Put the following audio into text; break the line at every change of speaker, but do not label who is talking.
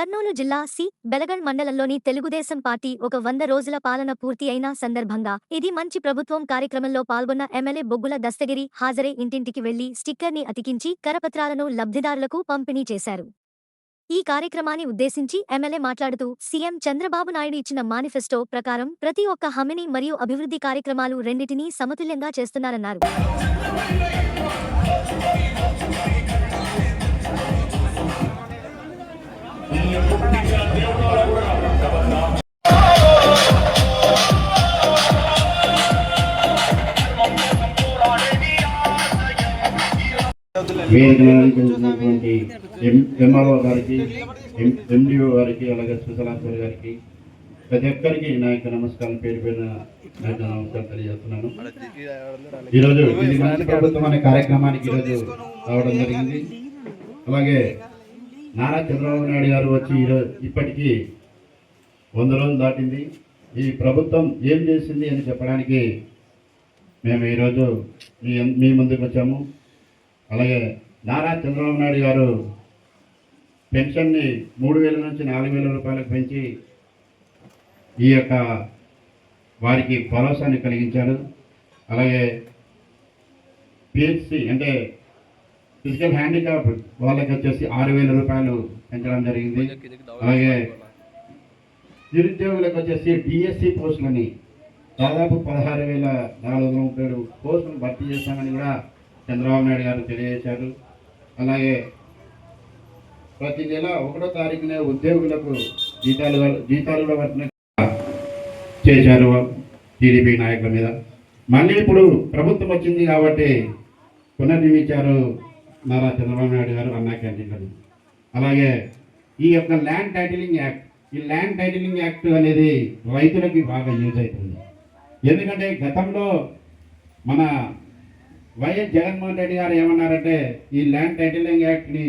కర్నూలు జిల్లా సి. బెలగల్ మండలంలోని తెలుగుదేశం పార్టీ ఒక వంద రోజుల పాలన పూర్తి అయిన సందర్భంగా ఇది మంచి ప్రభుత్వం కార్యక్రమంలో పాల్గొన్న ఎమ్మెల్యే బొగ్గుల దస్తగిరి హాజరై ఇంటింటికి వెళ్ళి స్టిక్కర్ని అతికించి కరపత్రాలను లబ్ధిదారులకు పంపిణీ చేశారు. ఈ కార్యక్రమాన్ని ఉద్దేశించి ఎమ్మెల్యే మాట్లాడుతూ సీఎం చంద్రబాబు నాయుడు ఇచ్చిన మేనిఫెస్టో ప్రకారం ప్రతి ఒక్క హామీని మరియు అభివృద్ధి కార్యక్రమాలు రెండింటినీ సమతుల్యంగా చేస్తున్నారన్నారు.
వేదిక నిర్వహించినటువంటి ఎం- ఎంఆర్ఓ గారికి ఎండిఓ గారికి అలాగే సుశలాంతర్ గారికి ప్రతి ఒక్కరికి నా యొక్క నమస్కారం పేరు పేరున నా నమస్కారం తెలియజేస్తున్నాను. ఈరోజు ఇది మంచి ప్రభుత్వం అనే కార్యక్రమానికి ఈరోజు రావడం జరిగింది. అలాగే నారా చంద్రబాబు నాయుడు గారు వచ్చి ఈరోజు ఇప్పటికీ వంద రోజులు దాటింది. ఈ ప్రభుత్వం ఏం చేసింది అని చెప్పడానికి మేము ఈరోజు మీ మీ ముందుకు వచ్చాము. అలాగే నారా చంద్రబాబు నాయుడు గారు పెన్షన్ని మూడు వేల నుంచి నాలుగు వేల రూపాయలకు పెంచి ఈ యొక్క వారికి భరోసాని కలిగించారు. అలాగే పిహెచ్సి అంటే ఫిజికల్ హ్యాండిక్యాప్ వాళ్ళకి వచ్చేసి ఆరు వేల రూపాయలు పెంచడం జరిగింది. అలాగే నిరుద్యోగులకు వచ్చేసి డిఎస్సి పోస్టులని దాదాపు పదహారు వేల నాలుగు వందల ముప్పై ఏడు పోస్టులు భర్తీ చేస్తామని కూడా చంద్రబాబు నాయుడు గారు తెలియజేశారు. అలాగే ప్రతి నెల ఒకటో తారీఖునే ఉద్యోగులకు జీతాలు జీతాలు కూడా చేశారు టీడీపీ నాయకుల మీద. మళ్ళీ ఇప్పుడు ప్రభుత్వం వచ్చింది కాబట్టి పునర్నిర్మించారు నారా చంద్రబాబు నాయుడు గారు అన్నా క్యాంటీన్లను అలాగే ఈ యొక్క ల్యాండ్ టైటిలింగ్ యాక్ట్ ఈ ల్యాండ్ టైటిలింగ్ యాక్ట్ అనేది రైతులకి బాగా యూజ్ అవుతుంది. ఎందుకంటే గతంలో మన వైఎస్ జగన్మోహన్ రెడ్డి గారు ఏమన్నారంటే ఈ ల్యాండ్ టైటిలింగ్ యాక్ట్ని